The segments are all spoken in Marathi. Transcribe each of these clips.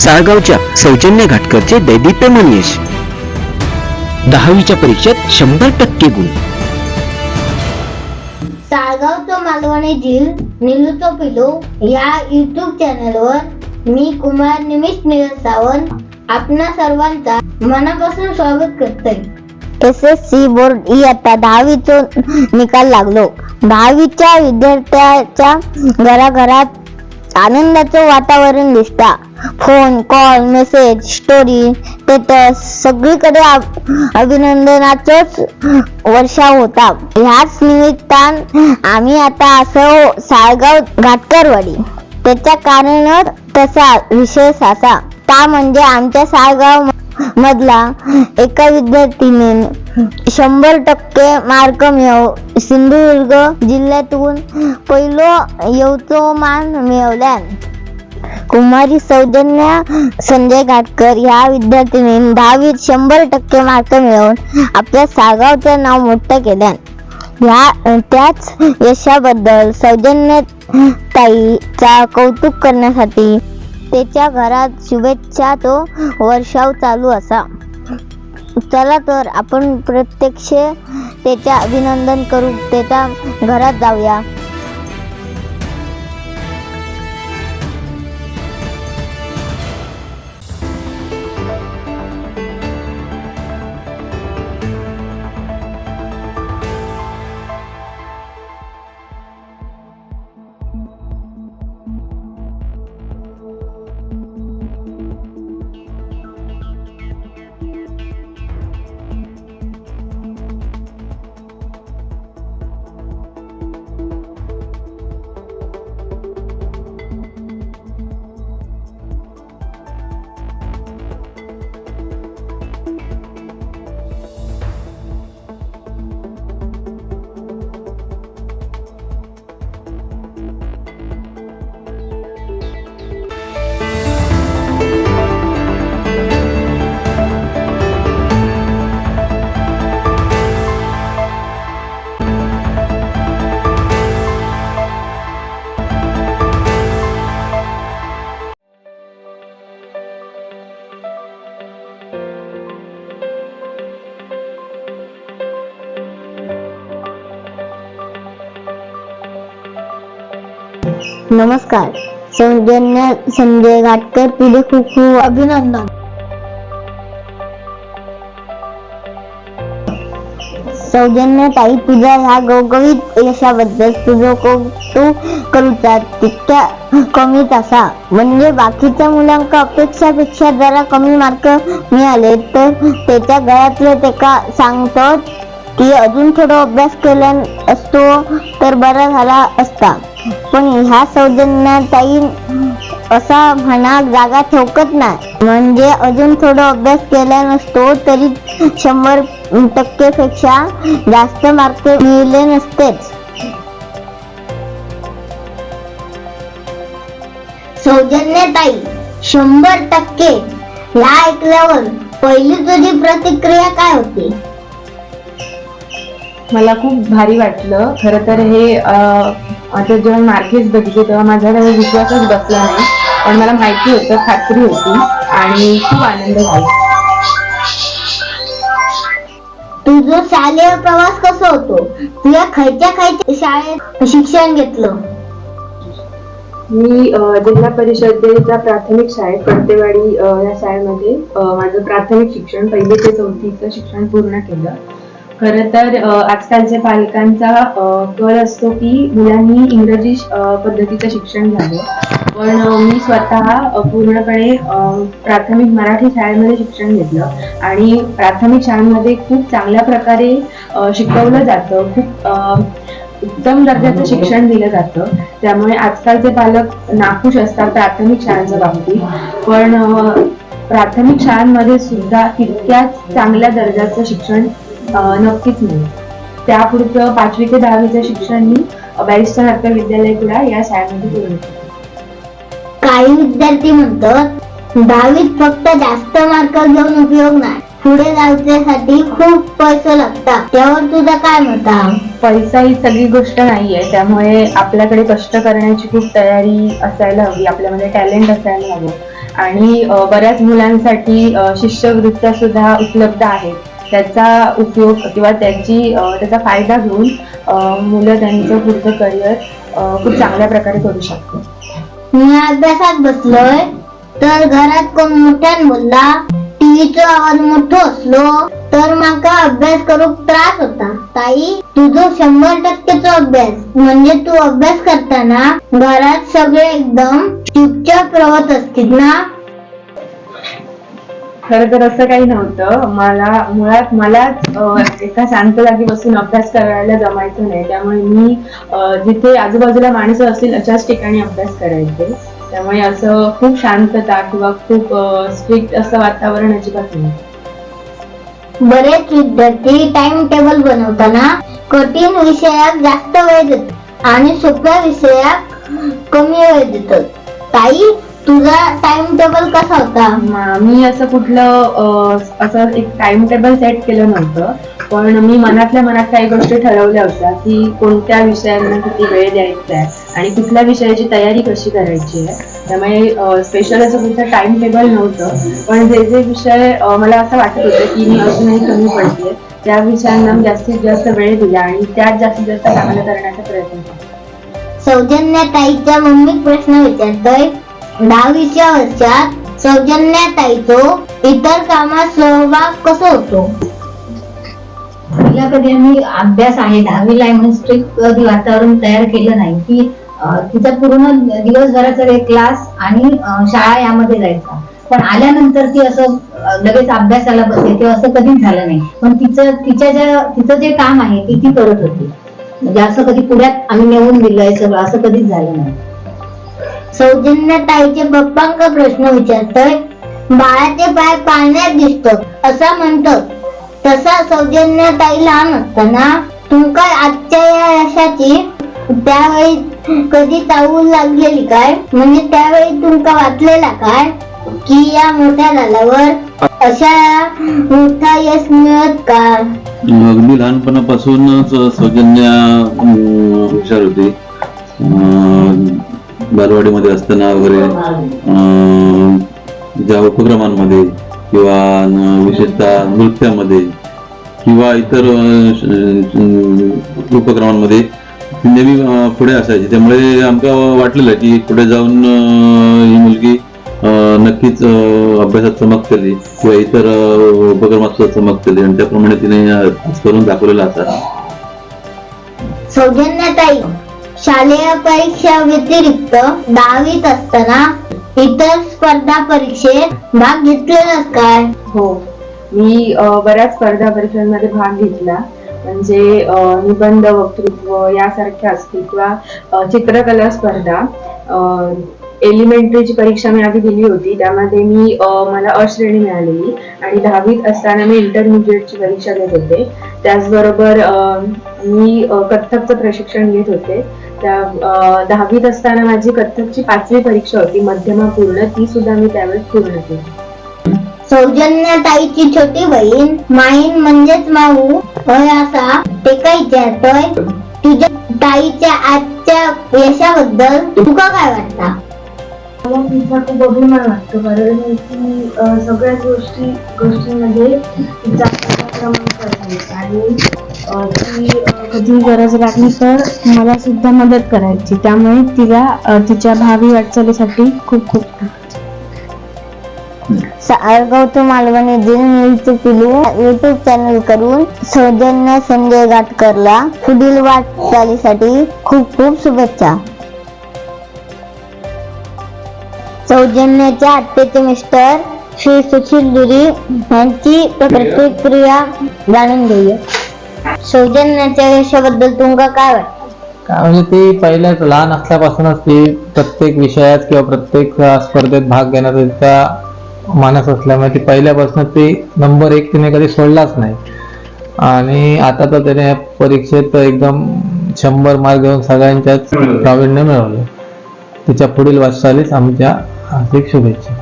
साळगावच्या सौजन्य घाटकरचे दैदिप्यमान यश दहावीच्या परीक्षेत शंभर टक्के गुण. साळगावचं मालवणी झील निलूचो पिलो या युट्यूब चॅनलवर मी कुमार निमिष निरज सावंत आपणा सर्वांचा मनापासून स्वागत करते एस एस सी बोर्ड इयत्ता दहावीचा निकाल लागलो. दहावीच्या विद्यार्थ्याच्या घराघरात आनंदाचं वातावरण दिसता. Phone call message story status सगळीकडे अभिनंदनाचंच वर्षा होता. ह्याच निमित्तान आम्ही आता असं साळगाव घाटकरवाडी. त्याच्या कारण तसा विशेष असा त्या म्हणजे आमच्या साळगाव मधला एका विद्यार्थीने शंभर टक्के मार्क मिळव सिंधुदुर्ग जिल्ह्यातून पहिलो येवचो मान मिळवल्यान. कुमारी सौजन्या संजय घाटकर ह्या विद्यार्थिनी दहावीत शंभर टक्के मार्क मिळवून आपल्या सागावचं नाव मोठं केल्यान. ह्या त्याच यशाबद्दल सौजन्य ताईचा कौतुक करण्यासाठी त्याच्या घरात शुभेच्छा तो वर्षाव चालू असा. चला तर आपण प्रत्यक्ष त्याच्या अभिनंदन करू त्याच्या घरात जाऊया. नमस्कार. सौजन्य संजय घाटकर तुझे खूप खूप अभिनंदन. सौजन्य ताई तुझ्या ह्या गवगवीत यशाबद्दल तुझं कौतुक करूचा तितक्या कमीच असा. म्हणजे बाकीच्या मुलांका अपेक्षापेक्षा जरा कमी मार्क मिळाले तर त्याच्या गळ्यातले त्याका सांगतो की अजून थोडा अभ्यास केला असतो तर बरा झाला असता. पण ह्या सौजन्याताई असा म्हणा जागा ठोकत नाही. म्हणजे अजून थोडा अभ्यास केला नसतो तरी शंभर टक्के पेक्षा जास्त मार्क मिळले नसतेच. सौजन्यताई शंभर टक्के ह्या ऐकल्यावर पहिली तुझी प्रतिक्रिया काय होती? मला खूप भारी वाटलं. खरं तर हे अं, आता जेव्हा मार्केट बघितले तेव्हा माझा काही विश्वासच बसला नाही. पण मला माहिती होतं खात्री होती आणि खूप आनंद झाला. तुझं शालेय प्रवास कसं होतो? तुझ्या खयच्या खयच्या शाळेत शिक्षण घेतलं. मी जिल्हा परिषदेच्या प्राथमिक शाळेत पडतेवाडी या शाळेमध्ये माझं प्राथमिक शिक्षण पहिली ते चौथीचं शिक्षण पूर्ण केलं. खरं तर आजकालच्या पालकांचा कल असतो की मुलांनी इंग्रजी पद्धतीचं शिक्षण घ्यावं. पण मी स्वतः पूर्णपणे प्राथमिक मराठी शाळेमध्ये शिक्षण घेतलं आणि प्राथमिक शाळांमध्ये खूप चांगल्या प्रकारे शिकवलं जातं. खूप अं, उत्तम दर्जाचं शिक्षण दिलं जातं. त्यामुळे आजकालचे पालक नाखुश असतात प्राथमिक शाळांच्या बाबतीत. पण प्राथमिक शाळांमध्ये सुद्धा तितक्याच चांगल्या दर्जाचं शिक्षण नक्कीच मिळेल त्यापुढचं पाचवी ते दहावीचं शिक्षण मी बॅरिस्टर हक्कर विद्यालय कुडा या शाळेमध्ये पूर्ण केलं काही विद्यार्थी म्हणतात दहावीत फक्त जास्त मार्क घेऊन उपयोग नाही. पुढे जायच्यासाठी खूप पैसे लागतात. त्यावर तुझं काय आहे? पैसा ही सगळी गोष्ट नाहीये. त्यामुळे आपल्याकडे कष्ट करण्याची खूप तयारी असायला हवी. आपल्यामध्ये टॅलेंट असायला हवं. आणि बऱ्याच मुलांसाठी शिष्यवृत्त्या सुद्धा उपलब्ध आहेत. त्याचा उपयोग किंवा त्याची त्याचा फायदा घेऊन मुलं त्यांचं पुढचं करिअर खूप चांगल्या प्रकारे करू शकतो. मी अभ्यासात बसलोय तर घरात कोण मोठ्यान बोलला टीव्हीचा आवाज मोठो असलो तर माका अभ्यास करूक त्रास होता. ताई तुझो शंभर टक्केचा अभ्यास म्हणजे तू अभ्यास करताना घरात सगळे एकदम चुपचाप रवत असतील ना? खरं तर असं काही नव्हतं. मला मुळात मलाच एका शांत जागी बसून अभ्यास करायला जमायचं नाही. त्यामुळे मी जिथे आजूबाजूला माणसं असतील अशाच ठिकाणी अभ्यास करायचे. त्यामुळे असं खूप शांतता किंवा खूप स्ट्रिक्ट असं वातावरण अजिबात नाही. बरेच विद्यार्थी टाइम टेबल बनवताना कठीण विषयात जास्त वेळ देतात आणि सोप्या विषयात कमी वेळ देतात. ताई तुझा टाइम टेबल कसा होता? म- असं कुठलं अ, असं एक टाइम टेबल सेट केलं नव्हतं. पण मी मनातल्या मनात काही गोष्टी ठरवल्या होत्या की कोणत्या विषयांना किती वेळ द्यायचा आहे आणि कुठल्या विषयाची तयारी कशी करायची आहे. त्यामुळे स्पेशल असं कुठचं टाइम टेबल नव्हतं. पण जे जे विषय अ, मला असं वाटत होतं की मी अजूनही कमी पडते त्या विषयांना मी जास्तीत जास्त वेळ दिला आणि त्यात जास्तीत जास्त चांगलं करण्याचा प्रयत्न केला. सौजन्या ताईच्या मम्मी प्रश्न विचारतोय. दहावीच्या वर्षात सौजन्या ताईचो इतर कामात सहभाग कसा होतो? तिला कधी आम्ही अभ्यास आहे दहावीला आहे म्हणून स्ट्रिक्ट कधी वातावरण तयार केलं नाही. की तिचा पूर्ण दिवसभराचा एक क्लास आणि शाळा यामध्ये जायचा. पण आल्यानंतर ती असं लगेच अभ्यासाला बसते किंवा असं कधीच झालं नाही. पण तिचं तिच्या ज्या तिचं जे काम आहे ती ती करत होती. म्हणजे असं कधी पुण्यात आम्ही नेऊन दिलंय सगळं असं कधीच झालं नाही. सौजन्य ताईचे पप्पांका प्रश्न विचारतोय बाळाचे पाय पाण्यात दिसतो असा म्हणतात तसा सौजन्य ताई लहान असताना तुमका आजच्या या यशाची त्यावेळी कधी चावू लागलेली काय? म्हणजे त्यावेळी तुमका वाचलेला काय? की या मोठ्या झाल्यावर अशा मोठा यश मिळत का? अगदी लहानपणापासूनच सौजन्या हुशार होती. बालवाडीमध्ये असताना वगैरे अं, ज्या उपक्रमांमध्ये किंवा विशेषतः नृत्यामध्ये किंवा इतर उपक्रमांमध्ये ती नेहमी पुढे असायची. त्यामुळे आमका वाटलेलं की पुढे जाऊन ही मुलगी नक्कीच अभ्यासात चमकतली किंवा इतर उपक्रमात सुद्धा चमकतली आणि त्याप्रमाणे तिने करून दाखवलेला असा सौजन्यताई शालेय परीक्षा व्यतिरिक्त दहावीत असताना इतर स्पर्धा परीक्षेत भाग घेतलेलाच काय? हो. मी बऱ्याच स्पर्धा परीक्षांमध्ये भाग घेतला. म्हणजे निबंध वक्तृत्व यासारख्या असतील किंवा चित्रकला स्पर्धा. एलिमेंटरीची परीक्षा मी आधी दिली होती त्यामध्ये मी मला अ श्रेणी मिळालेली आणि दहावीत असताना मी इंटरमिजिएटची परीक्षा घेत होते. त्याचबरोबर मी कथ्थकचं प्रशिक्षण घेत होते. त्या दहावीत असताना माझी कथ्थकची पाचवी परीक्षा होती मध्यमा पूर्ण ती सुद्धा मी त्यावेळेस पूर्ण केली. सौजन्यताईची छोटी बहीण माईन म्हणजेच माऊ होय असा ते काय विचारतोय तुझ्या ताईच्या आजच्या यशाबद्दल तुका काय वाटतं? मला तिचा खूप अभिमान वाटतो कारण ती सगळ्याच गोष्टी गोष्टींमध्ये तिचा क्रमांक असायचा आणि ती कधी गरज लागली तर मला सुद्धा मदत करायची. त्यामुळे तिला तिच्या भावी वाटचालीसाठी खूप खूप गौतम मालवणी दिन न्यूज पिलू युट्यूब चॅनल करून सौजन्य संजय गाटकरला पुढील वाटचालीसाठी खूप खूप शुभेच्छा. सौजन्याच्या आत्याचे मिस्टर श्री सुशील दुरी यांची प्रतिक्रिया जाणून घेऊया. सौजन्याच्या यशाबद्दल तुमका काय वाटतं? का- म्हणजे ती पहिल्याच लहान असल्यापासूनच ती प्रत्येक विषयात किंवा प्रत्येक स्पर्धेत भाग घेण्याचा तिचा मानस असल्यामुळे ती पहिल्यापासून ती नंबर एक तिने कधी सोडलाच नाही. आणि आता तर त्याने परीक्षेत एकदम शंभर मार्क घेऊन सगळ्यांच्याच प्रावीण्य मिळवलं. तिच्या पुढील वाटचालीस आमच्या हार्दिक शुभेच्छा.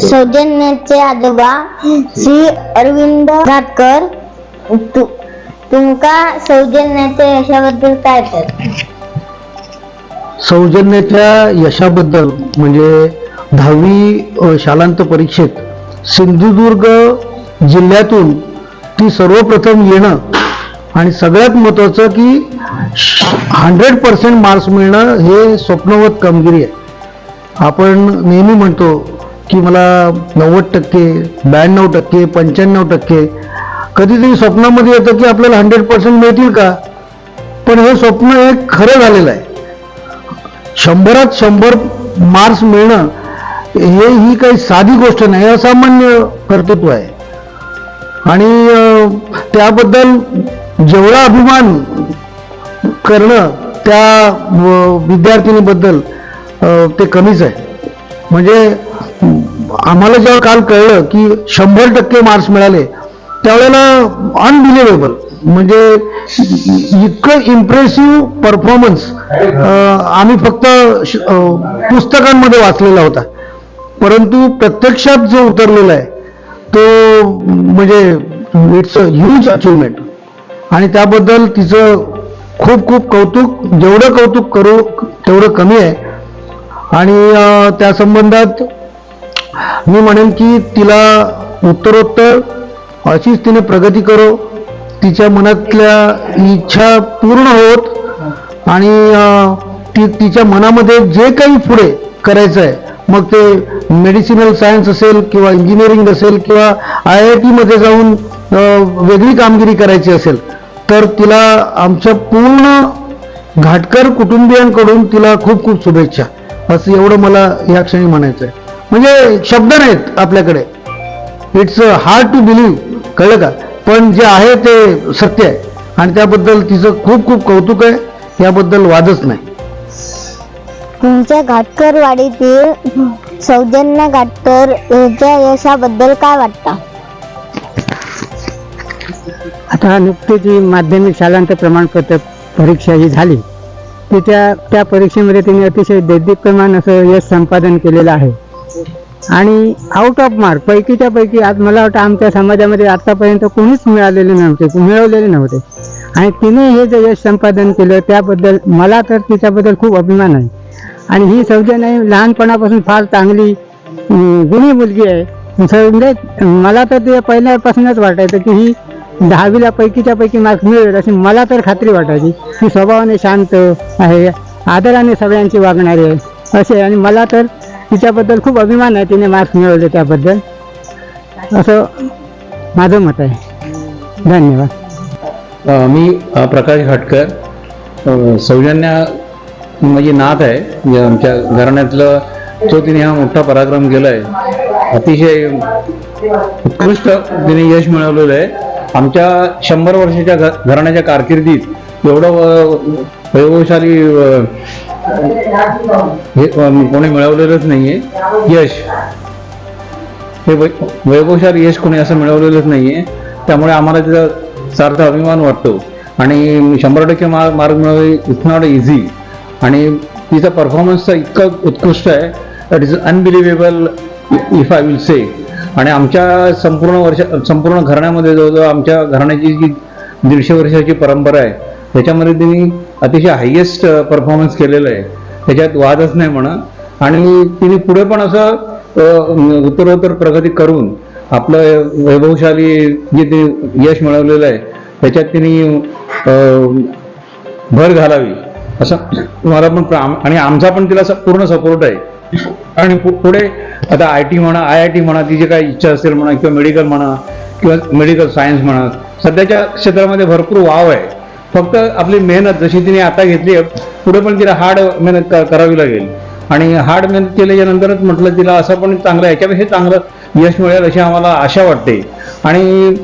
सौजन्याचे आजोबा श्री अरविंद घाटकर तु- तुमका सौजन्याच्या यशाबद्दल काय तर? सौजन्याच्या यशाबद्दल म्हणजे दहावी शालांत परीक्षेत सिंधुदुर्ग जिल्ह्यातून ती सर्वप्रथम येणं आणि सगळ्यात महत्त्वाचं की हंड्रेड पर्सेंट मार्क्स मिळणं हे स्वप्नवत कामगिरी आहे. आपण नेहमी म्हणतो की मला नव्वद टक्के ब्याण्णव टक्के पंच्याण्णव टक्के कधीतरी स्वप्नामध्ये येतं की आपल्याला हंड्रेड पर्सेंट मिळतील का? पण हे स्वप्न हे खरं झालेलं आहे. शंभरात शंभर मार्क्स मिळणं हे ही काही साधी गोष्ट नाही असामान्य कर्तृत्व आहे. आणि त्याबद्दल जेवढा अभिमान करणं त्या विद्यार्थिनीबद्दल ते कमीच आहे. म्हणजे आम्हाला जेव्हा काल कळलं की शंभर टक्के मार्क्स मिळाले त्यावेळेला अनबिलिव्हेबल म्हणजे इतकं इम्प्रेसिव्ह परफॉर्मन्स आम्ही फक्त श- पुस्तकांमध्ये वाचलेला होता. परंतु प्रत्यक्षात जो उतरलेला आहे तो म्हणजे इट्स अ ह्यूज अचिव्हमेंट आणि त्याबद्दल तिचं खूप खूप कौतुक जेवढं कौतुक करू तेवढं कमी आहे. आणि त्या संबंधात मी म्हणेन की तिला उत्तरोत्तर अशीच तिने प्रगती करो तिच्या मनातल्या इच्छा पूर्ण होत आणि ती तिच्या मनामध्ये जे काही पुढे करायचं आहे मग ते मेडिसिनल सायन्स असेल किंवा इंजिनिअरिंग असेल किंवा आय आय टीमध्ये जाऊन वेगळी कामगिरी करायची असेल तर तिला आमच्या पूर्ण घाटकर कुटुंबियांकडून तिला खूप खूप शुभेच्छा. असं एवढं मला या क्षणी म्हणायचं आहे म्हणजे शब्द नाहीत आपल्याकडे. इट्स हार्ड टू बिलीव्ह कळलं का? पण जे आहे ते सत्य आहे. आणि त्याबद्दल तिचं खूप खूप कौतुक आहे. याबद्दल वादच नाही. तुमच्या घाटकर वाडीतील सौजन्य घाटकर याच्या यशाबद्दल काय वाटतं? आता नुकतीच जी माध्यमिक शालांत प्रमाणपत्र परीक्षा ही झाली. तिच्या त्या त्या परीक्षेमध्ये तिने अतिशय दैदिप्यमान असं यश संपादन केलेलं आहे. आणि आउट ऑफ मार्क पैकीच्या पैकी आज मला वाटतं आमच्या समाजामध्ये आतापर्यंत कोणीच मिळालेले नव्हते मिळवलेले नव्हते. आणि तिने हे जे यश संपादन केलं त्याबद्दल मला तर तिच्याबद्दल खूप अभिमान आहे. आणि ही सौजन्य लहानपणापासून फार चांगली गुणी मुलगी आहे. म्हणजे मला तर ते पहिल्यापासूनच वाटायचं की ही दहावीला पैकीच्या पैकी मार्क्स मिळेल अशी मला तर खात्री वाटायची. की स्वभावाने शांत आहे आदराने सगळ्यांची वागणारी आहे असे आणि मला तर तिच्याबद्दल खूप अभिमान आहे तिने मार्क्स मिळवले त्याबद्दल. असं माझं मत आहे. धन्यवाद. मी प्रकाश घाटकर. सौजन्य सौजन्या म्हणजे नात आहे. म्हणजे आमच्या घराण्यातलं तो तिने हा मोठा पराक्रम केला आहे अतिशय उत्कृष्ट तिने यश मिळवलेलं आहे. आमच्या शंभर वर्षाच्या घराण्याच्या कारकिर्दीत एवढं वैभवशाली हे कोणी मिळवलेलंच नाहीये. यश. हे वैभवशाली यश कोणी असं मिळवलेलंच नाहीये. त्यामुळे आम्हाला त्याचा सार्थ अभिमान वाटतो. आणि शंभर टक्के मार्ग मार्ग मिळवले इट्स नॉट इझी आणि तिचा परफॉर्मन्स इतका उत्कृष्ट आहे. That is unbelievable if I will say आणि आमच्या संपूर्ण वर्ष संपूर्ण घराण्यामध्ये जवळजवळ आमच्या घराण्याची जी दीडशे वर्षाची परंपरा आहे त्याच्यामध्ये तिने अतिशय हायेस्ट परफॉर्मन्स केलेलं आहे. त्याच्यात वादच नाही म्हणा. आणि तिने पुढे पण असं उत्तरोत्तर प्रगती करून आपलं वैभवशाली जे ते यश मिळवलेलं आहे त्याच्यात तिने भर घालावी. असं मला पण आणि आमचा पण तिला पूर्ण सपोर्ट आहे. आणि पुढे आता आय टी म्हणा आय आय टी म्हणा तिची काही इच्छा असेल म्हणा किंवा मेडिकल म्हणा किंवा मेडिकल सायन्स म्हणा सध्याच्या क्षेत्रामध्ये भरपूर वाव आहे. फक्त आपली मेहनत जशी तिने आता घेतली आहे पुढे पण तिला हार्ड मेहनत करावी लागेल. आणि हार्ड मेहनत केल्याच्या नंतरच म्हटलं तिला असं पण चांगलं याच्यापेक्षा चांगलं यश मिळेल अशी आम्हाला आशा वाटते. आणि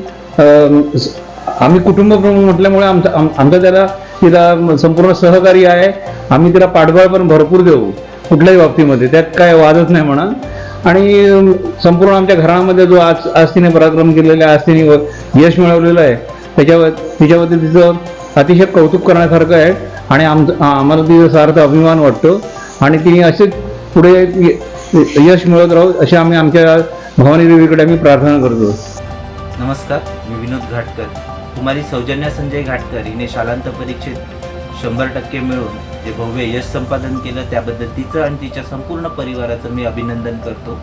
आम्ही कुटुंब प्रमुख म्हटल्यामुळे आमचं आमचं त्याला तिला संपूर्ण सहकार्य आहे. आम्ही तिला पाठबळ पण भरपूर देऊ. कुठल्याही बाबतीमध्ये. त्यात काय वादच नाही म्हणा. आणि संपूर्ण आमच्या घरामध्ये जो आज आज तिने पराक्रम केलेला आहे आज तिने व- यश मिळवलेलं आहे त्याच्यावर तिच्याबद्दल तिचं अतिशय कौतुक करण्यासारखं आहे. आणि आमचं आम्हाला तिचा सार्थ अभिमान वाटतो. आणि तिने असे पुढे यश मिळवत राहू अशी आम्ही आमच्या भवानी देवीकडे आम्ही प्रार्थना करतो. नमस्कार मी विनोद घाटकर. कुमारी सौजन्या संजय घाटकर हिने शालांत परीक्षेत शंभर टक्के मिळून जे भव्य यश संपादन केलं त्याबद्दल तिचं आणि तिच्या संपूर्ण परिवाराचं मी अभिनंदन करतो.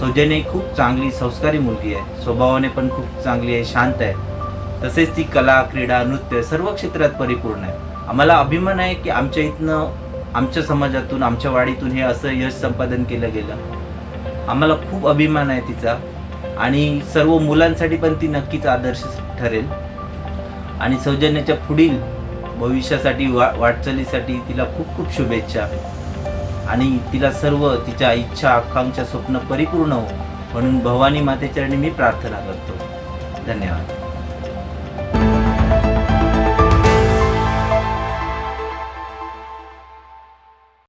सौजन्य ही खूप चांगली संस्कारी मुलगी आहे. स्वभावाने पण खूप चांगली आहे शांत आहे. तसेच ती कला क्रीडा नृत्य सर्व क्षेत्रात परिपूर्ण आहे. आम्हाला अभिमान आहे की आमच्या इथनं आमच्या समाजातून आमच्या वाडीतून हे असं यश संपादन केलं गेलं. आम्हाला खूप अभिमान आहे तिचा आणि सर्व मुलांसाठी पण ती नक्कीच आदर्श ठरेल. आणि सौजन्याच्या पुढील भविष्यासाठी वा वाटचालीसाठी तिला खूप खूप शुभेच्छा आणि तिला सर्व तिच्या इच्छा आकांक्षा स्वप्न परिपूर्ण हो म्हणून भवानी मातेचरणी मी प्रार्थना करतो. धन्यवाद.